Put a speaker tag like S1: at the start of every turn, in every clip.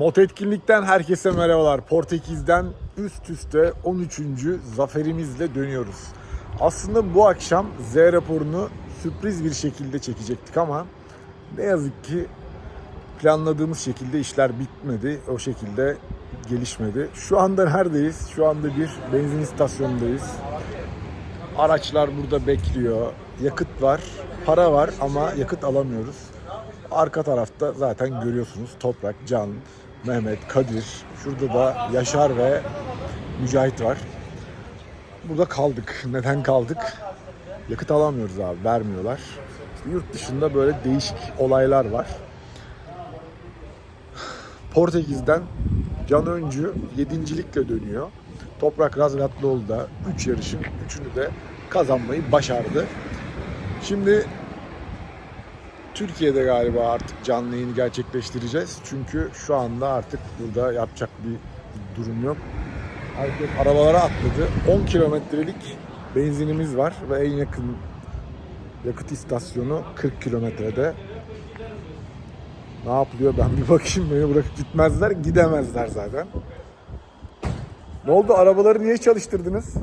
S1: Mot etkinlikten herkese merhabalar. Portekiz'den üst üste 13. zaferimizle dönüyoruz. Aslında bu akşam Z raporunu sürpriz bir şekilde çekecektik ama ne yazık ki planladığımız şekilde işler bitmedi. O şekilde gelişmedi. Şu anda neredeyiz? Şu anda bir benzin istasyonundayız. Araçlar burada bekliyor. Yakıt var, para var ama yakıt alamıyoruz. Arka tarafta zaten görüyorsunuz Toprak, Can, Mehmet, Kadir. Şurada da Yaşar ve Mücahit var. Burada kaldık. Neden kaldık? Yakıt alamıyoruz abi, vermiyorlar. İşte yurt dışında böyle değişik olaylar var. Portekiz'den Can Öncü yedincilikle dönüyor. Toprak Razgatlıoğlu da 3 yarışın 3'ünü de kazanmayı başardı. Şimdi Türkiye'de galiba artık canlı yayını gerçekleştireceğiz. Çünkü şu anda artık burada yapacak bir durum yok. Herkes arabalara atladı. 10 kilometrelik benzinimiz var ve en yakın yakıt istasyonu 40 kilometrede. Ne yapılıyor ben bir bakayım beni bırakıp gitmezler gidemezler zaten. Ne oldu arabaları niye çalıştırdınız?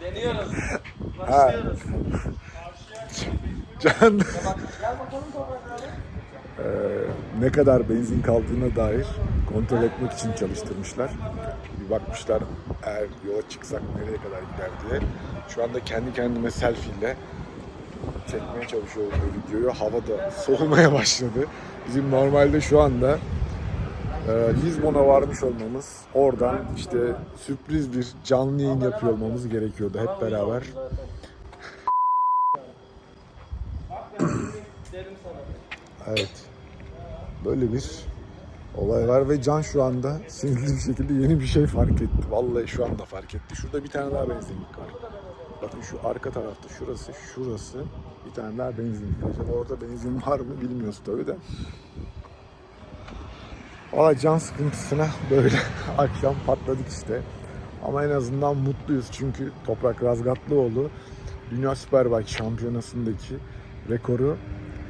S2: Deniyoruz.
S1: Ha. Can. Ee, ne kadar benzin kaldığına dair kontrol etmek için çalıştırmışlar. Bir bakmışlar eğer yola çıksak nereye kadar gider diye. Şu anda kendi kendime selfie ile çekmeye çalışıyorum bu videoyu. Hava da soğumaya başladı. Bizim normalde şu anda e, Lizbon'a varmış olmamız, oradan işte sürpriz bir canlı yayın yapıyor olmamız gerekiyordu hep beraber. Evet. Böyle bir olay var ve Can şu anda sinirli bir şekilde yeni bir şey fark etti. Vallahi şu anda fark etti. Şurada bir tane daha benzinlik var. Bakın şu arka tarafta şurası, şurası bir tane daha benzinlik. Acaba orada benzin var mı bilmiyoruz tabii de. Valla can sıkıntısına böyle akşam patladık işte. Ama en azından mutluyuz çünkü Toprak Razgatlıoğlu Dünya Superbike Şampiyonası'ndaki rekoru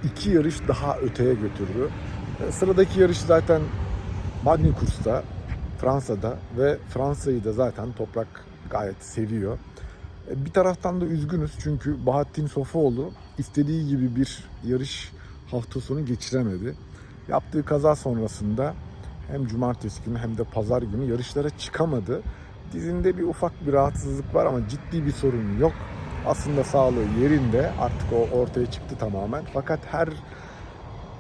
S1: iki yarış daha öteye götürdü. E, Sıradaki yarış zaten Magny-Cours'ta, Fransa'da ve Fransa'yı da zaten Toprak gayet seviyor. E, Bir taraftan da üzgünüz çünkü Bahattin Sofuoğlu istediği gibi bir yarış hafta sonu geçiremedi. Yaptığı kaza sonrasında hem cumartesi günü hem de pazar günü yarışlara çıkamadı. Dizinde bir ufak bir rahatsızlık var ama ciddi bir sorun yok. Aslında sağlığı yerinde. Artık o ortaya çıktı tamamen. Fakat her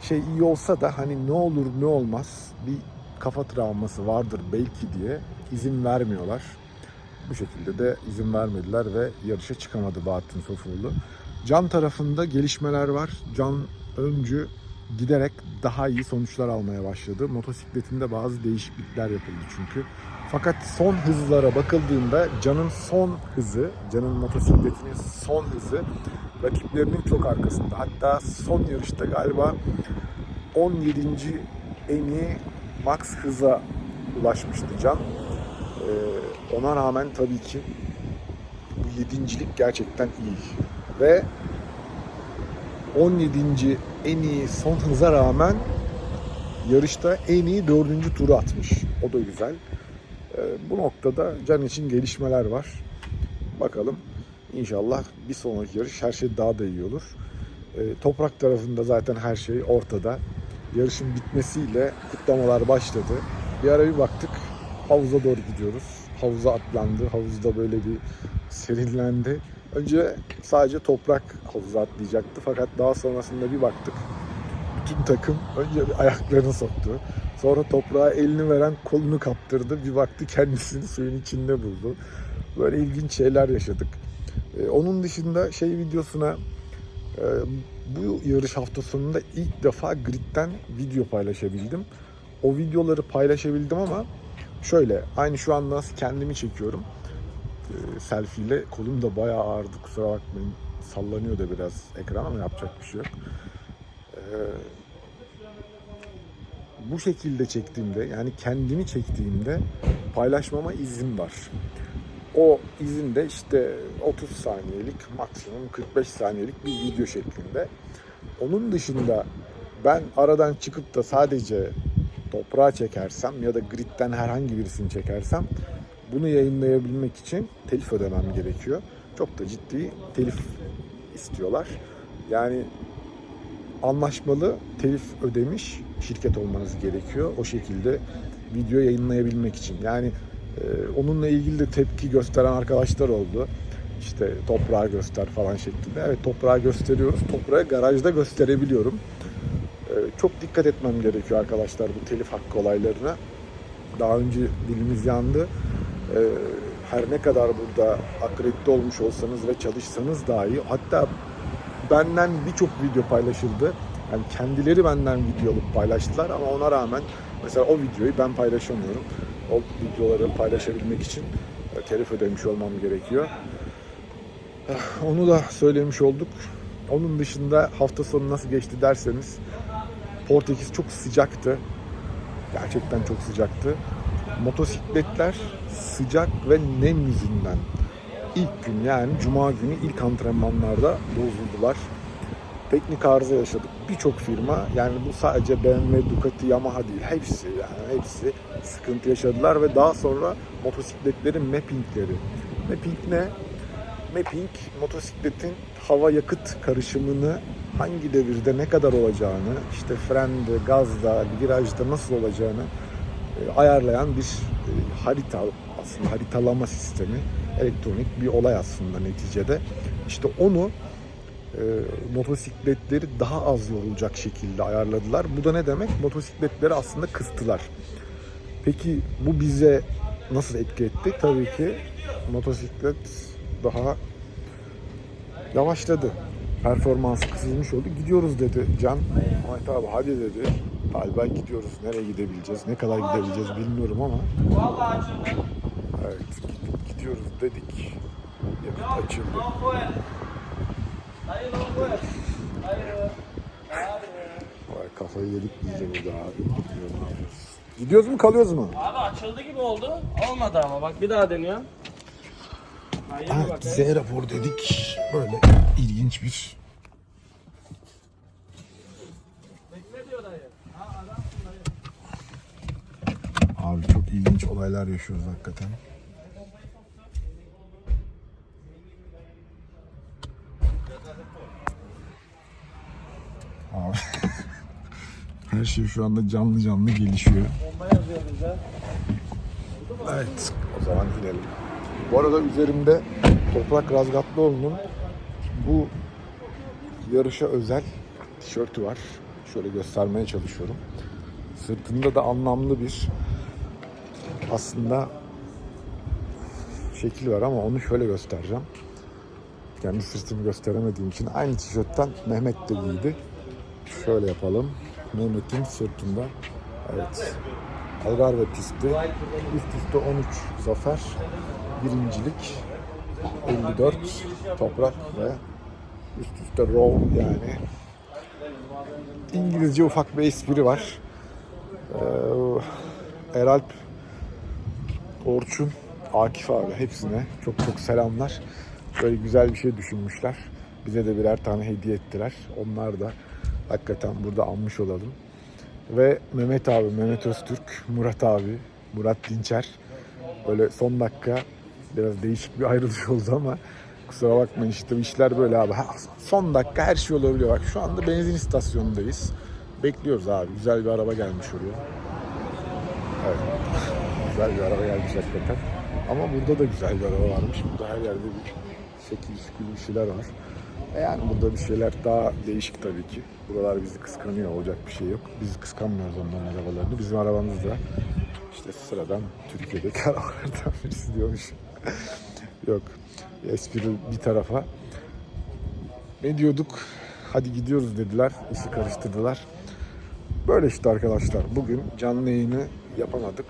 S1: şey iyi olsa da hani ne olur ne olmaz bir kafa travması vardır belki diye izin vermiyorlar. Bu şekilde de izin vermediler ve yarışa çıkamadı Bahattin Sofuoğlu. Can tarafında gelişmeler var. Can Öncü giderek daha iyi sonuçlar almaya başladı. Motosikletinde bazı değişiklikler yapıldı çünkü. Fakat son hızlara bakıldığında Can'ın son hızı, Can'ın motosikletinin son hızı rakiplerinin çok arkasında. Hatta son yarışta galiba 17. en iyi max hıza ulaşmıştı Can. Ee, ona rağmen tabii ki bu yedincilik gerçekten iyi. Ve 17. en iyi son hıza rağmen yarışta en iyi dördüncü turu atmış. O da güzel. Ee, bu noktada Can için gelişmeler var. Bakalım inşallah bir sonraki yarış her şey daha da iyi olur. Ee, toprak tarafında zaten her şey ortada. Yarışın bitmesiyle kutlamalar başladı. Bir ara bir baktık havuza doğru gidiyoruz. Havuza atlandı. Havuzda böyle bir serinlendi. Önce sadece toprak havuza atlayacaktı. Fakat daha sonrasında bir baktık. Bütün takım önce ayaklarını soktu. Sonra toprağa elini veren kolunu kaptırdı. Bir baktı kendisini suyun içinde buldu. Böyle ilginç şeyler yaşadık. Ee, onun dışında şey videosuna e, bu yarış hafta sonunda ilk defa gridden video paylaşabildim. O videoları paylaşabildim ama şöyle aynı şu an nasıl kendimi çekiyorum. E, selfie ile kolum da bayağı ağrıdı kusura bakmayın. Sallanıyor da biraz ekran ama yapacak bir şey yok. E, bu şekilde çektiğimde yani kendimi çektiğimde paylaşmama izin var. O izin de işte 30 saniyelik maksimum 45 saniyelik bir video şeklinde. Onun dışında ben aradan çıkıp da sadece toprağa çekersem ya da gridden herhangi birisini çekersem bunu yayınlayabilmek için telif ödemem gerekiyor. Çok da ciddi telif istiyorlar. Yani anlaşmalı telif ödemiş şirket olmanız gerekiyor. O şekilde video yayınlayabilmek için. Yani e, onunla ilgili de tepki gösteren arkadaşlar oldu. İşte toprağı göster falan şeklinde. Evet toprağı gösteriyoruz. Toprağı garajda gösterebiliyorum. E, çok dikkat etmem gerekiyor arkadaşlar bu telif hakkı olaylarına. Daha önce dilimiz yandı. E, her ne kadar burada akredite olmuş olsanız ve çalışsanız dahi hatta benden birçok video paylaşıldı. Yani kendileri benden video alıp paylaştılar ama ona rağmen mesela o videoyu ben paylaşamıyorum. O videoları paylaşabilmek için e, telif ödemiş olmam gerekiyor. Eh, Onu da söylemiş olduk. Onun dışında hafta sonu nasıl geçti derseniz Portekiz çok sıcaktı. Gerçekten çok sıcaktı. Motosikletler sıcak ve nem yüzünden ilk gün yani cuma günü ilk antrenmanlarda bozuldular. Teknik arıza yaşadık. Birçok firma yani bu sadece BMW, Ducati, Yamaha değil hepsi yani hepsi sıkıntı yaşadılar ve daha sonra motosikletlerin mappingleri. Mapping ne? Mapping motosikletin hava yakıt karışımını hangi devirde ne kadar olacağını, işte frende, gazda, virajda nasıl olacağını e, ayarlayan bir e, harita aslında haritalama sistemi elektronik bir olay aslında neticede. İşte onu e, motosikletleri daha az yorulacak şekilde ayarladılar. Bu da ne demek? Motosikletleri aslında kıstılar. Peki bu bize nasıl etki etti? Tabii ki motosiklet daha yavaşladı. Performansı kısılmış oldu. Gidiyoruz dedi Can. Ahmet abi hadi dedi. Galiba gidiyoruz. Nereye gidebileceğiz? Ne kadar gidebileceğiz bilmiyorum ama. Evet. Gidiyoruz dedik. Yakıt açıldı. Vay kafayı yedik biz de burada abi. Gidiyoruz mu kalıyoruz mu?
S2: Abi açıldı gibi oldu. Olmadı ama bak bir daha deniyorum. Hayır
S1: Evet,
S2: bak.
S1: Z rapor dedik. Böyle ilginç bir Abi çok ilginç olaylar yaşıyoruz hakikaten. Her şey şu anda canlı canlı gelişiyor. Evet, o zaman inelim. Bu arada üzerimde Toprak Razgatlıoğlu'nun bu yarışa özel tişörtü var. Şöyle göstermeye çalışıyorum. Sırtında da anlamlı bir aslında şekil var ama onu şöyle göstereceğim. Kendi sırtımı gösteremediğim için aynı tişörtten Mehmet de giydi. Şöyle yapalım. Mehmet'in sırtında. Evet. Algarve pisti. Üst üste 13 zafer. Birincilik 54 toprak ve üst üste row yani. İngilizce ufak bir espri var. Ee, Eralp, Orçun, Akif abi hepsine çok çok selamlar. Böyle güzel bir şey düşünmüşler. Bize de birer tane hediye ettiler. Onlar da hakikaten burada almış olalım. Ve Mehmet abi, Mehmet Öztürk, Murat abi, Murat Dinçer. Böyle son dakika biraz değişik bir ayrılış oldu ama kusura bakmayın işte işler böyle abi. Son dakika her şey olabiliyor. Bak şu anda benzin istasyonundayız. Bekliyoruz abi. Güzel bir araba gelmiş oraya. Evet. Güzel bir araba gelmiş hakikaten. Ama burada da güzel bir araba varmış. Burada her yerde bir şekil şükür bir şeyler var. E Yani burada bir şeyler daha değişik tabii ki. Buralar bizi kıskanıyor. Olacak bir şey yok. Biz kıskanmıyoruz onların arabalarını. Bizim arabamız da işte sıradan Türkiye'deki arabalardan birisi diyormuş. yok. Espri bir tarafa. Ne diyorduk? Hadi gidiyoruz dediler. İşi karıştırdılar. Böyle işte arkadaşlar. Bugün canlı yayını yapamadık.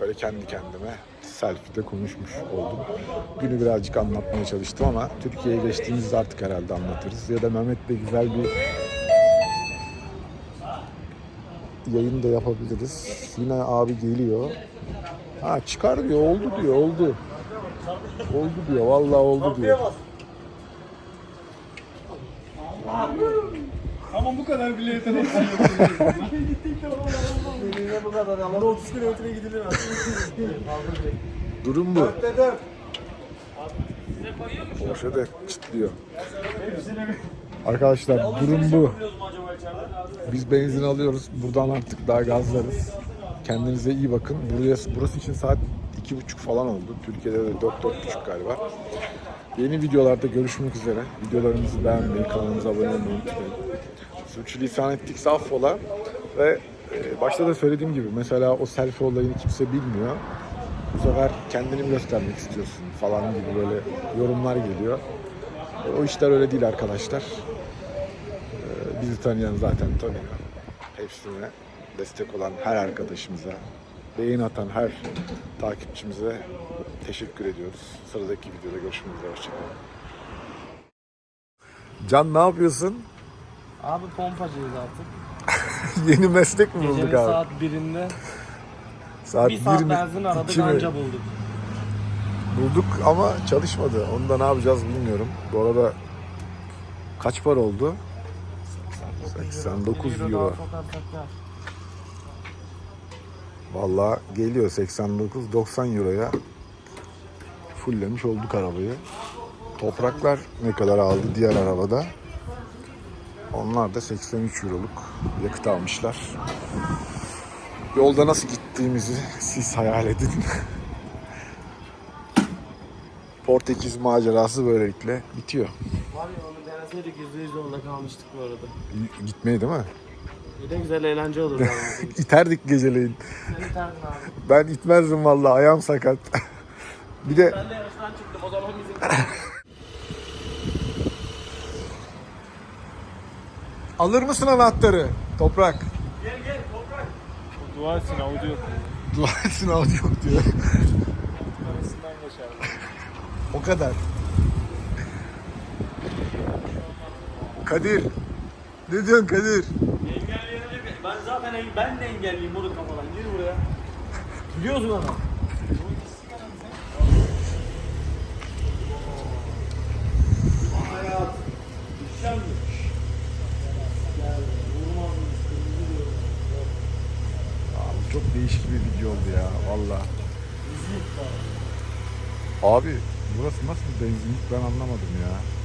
S1: Böyle kendi kendime selfie'de konuşmuş oldum. Günü birazcık anlatmaya çalıştım ama Türkiye'ye geçtiğimizde artık herhalde anlatırız. Ya da Mehmet'le güzel bir yayın da yapabiliriz. Yine abi geliyor. Ha çıkar diyor, oldu diyor, oldu. Oldu diyor, vallahi oldu diyor.
S3: Bu kadar bile yetenek
S2: Benimle bu kadar alalım. 30 kilometre gidilir
S1: Durum bu. Porsche de çıtlıyor. Arkadaşlar durum bu.
S2: Acaba içeride?
S1: Biz benzin alıyoruz. Buradan artık daha gazlarız. Kendinize iyi bakın. Burası, burası için saat iki buçuk falan oldu. Türkiye'de de dört dört buçuk galiba. Yeni videolarda görüşmek üzere. Videolarımızı beğenmeyi, kanalımıza abone olmayı unutmayın. Sürçülisan ettik affola. Ve e, başta da söylediğim gibi mesela o selfie olayını kimse bilmiyor. Bu sefer kendini göstermek istiyorsun falan gibi böyle yorumlar geliyor. E, o işler öyle değil arkadaşlar. Bizi tanıyan zaten tanıyor. Hepsine destek olan her arkadaşımıza, beğen atan her takipçimize teşekkür ediyoruz. Sıradaki videoda görüşmek üzere. Hoşçakalın. Can ne yapıyorsun?
S2: Abi pompacıyız artık.
S1: Yeni meslek mi bulduk
S2: Gecenin
S1: abi?
S2: saat 1'inde
S1: Saat
S2: bir saat
S1: bir mi?
S2: benzin aradık
S1: İki mi?
S2: anca bulduk.
S1: Bulduk ama çalışmadı. Onu da ne yapacağız bilmiyorum. Bu arada kaç para oldu? 89
S2: Bir
S1: euro.
S2: daha sokarsak ya.
S1: Vallahi geliyor 89-90 euroya fulllemiş olduk arabayı. Topraklar ne kadar aldı diğer arabada? Onlar da 83 euroluk yakıt almışlar. Yolda nasıl gittiğimizi siz hayal edin. Portekiz macerası böylelikle bitiyor.
S2: Var ya onu deneseydik %100 zorunda kalmıştık bu arada.
S1: Gitmeyi değil mi?
S2: Bir de güzel eğlence abi.
S1: İterdik geceleyin.
S2: Seni iterdin abi.
S1: Ben itmezdim vallahi ayağım sakat. Bir de
S2: Ben de yarıştan çıktım o zaman bizim.
S1: Alır mısın anahtarı? Toprak.
S2: gel gel toprak.
S3: Dua etsin Audi yok.
S1: Dua etsin Audi yok diyor.
S3: Arasından geçer.
S1: O kadar. Kadir. Ne diyorsun Kadir?
S2: Engelleyene ben zaten en- ben de engelliyim bunu kafadan. Gir buraya. Biliyorsun adam. Hayat. Düşen mi? Gel. Vurmaz mı? Kırmızı diyorum.
S1: Abi çok video oldu ya valla. Abi burası nasıl bir benzinlik ben anlamadım ya.